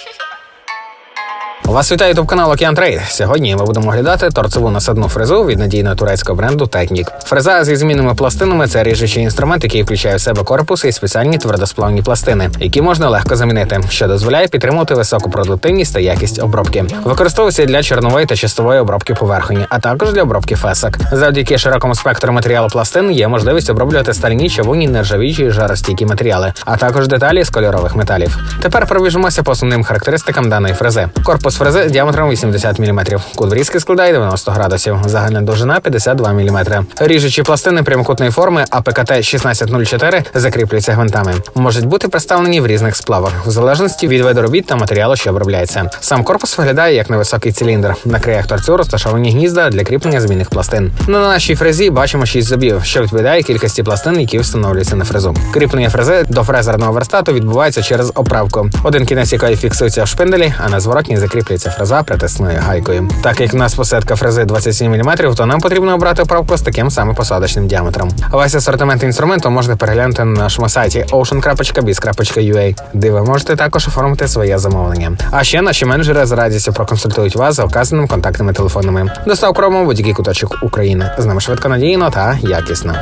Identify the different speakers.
Speaker 1: Ha ha ha! Вас вітає ютуб канал Океан Трейд. Сьогодні ми будемо оглядати торцеву насадну фрезу від надійного турецького бренду Technic. Фреза зі змінними пластинами це ріжучий інструмент, який включає в себе корпус і спеціальні твердосплавні пластини, які можна легко замінити, що дозволяє підтримувати високу продуктивність та якість обробки. Використовується для чорнової та чистової обробки поверхні, а також для обробки фесок. Завдяки широкому спектру матеріалу пластин є можливість оброблювати стальні, чавунні, нержавічі жаростійкі матеріали, а також деталі з кольорових металів. Тепер пробіжимося по основним характеристикам даної фрези. Корпус фрези діаметром 80 мм. Кут врізки складає 90 градусів. Загальна довжина 52 мм. Ріжучі пластини прямокутної форми АПКТ 1604 закріплюються гвинтами. Можуть бути представлені в різних сплавах, в залежності від виду робіт та матеріалу, що обробляється. Сам корпус виглядає як невисокий циліндр. На краях торцю розташовані гнізда для кріплення змінних пластин. На нашій фрезі бачимо 6 зубів, що відповідає кількості пластин, які встановлюються на фрезу. Кріплення фрези до фрезерного верстату відбувається через оправку. Один кінець якої фіксується в шпинделі, а на зворотній закріплюється фреза притисною гайкою. Так як в нас посадка фрези 27 мм, то нам потрібно обрати оправку з таким самим посадочним діаметром. Весь асортимент інструменту можна переглянути на нашому сайті ocean.biz.ua, де ви можете також оформити своє замовлення. А ще наші менеджери з радістю проконсультують вас за вказаними контактними телефонами. Доставку робимо будь-який куточок України. З нами швидко надійно та якісно.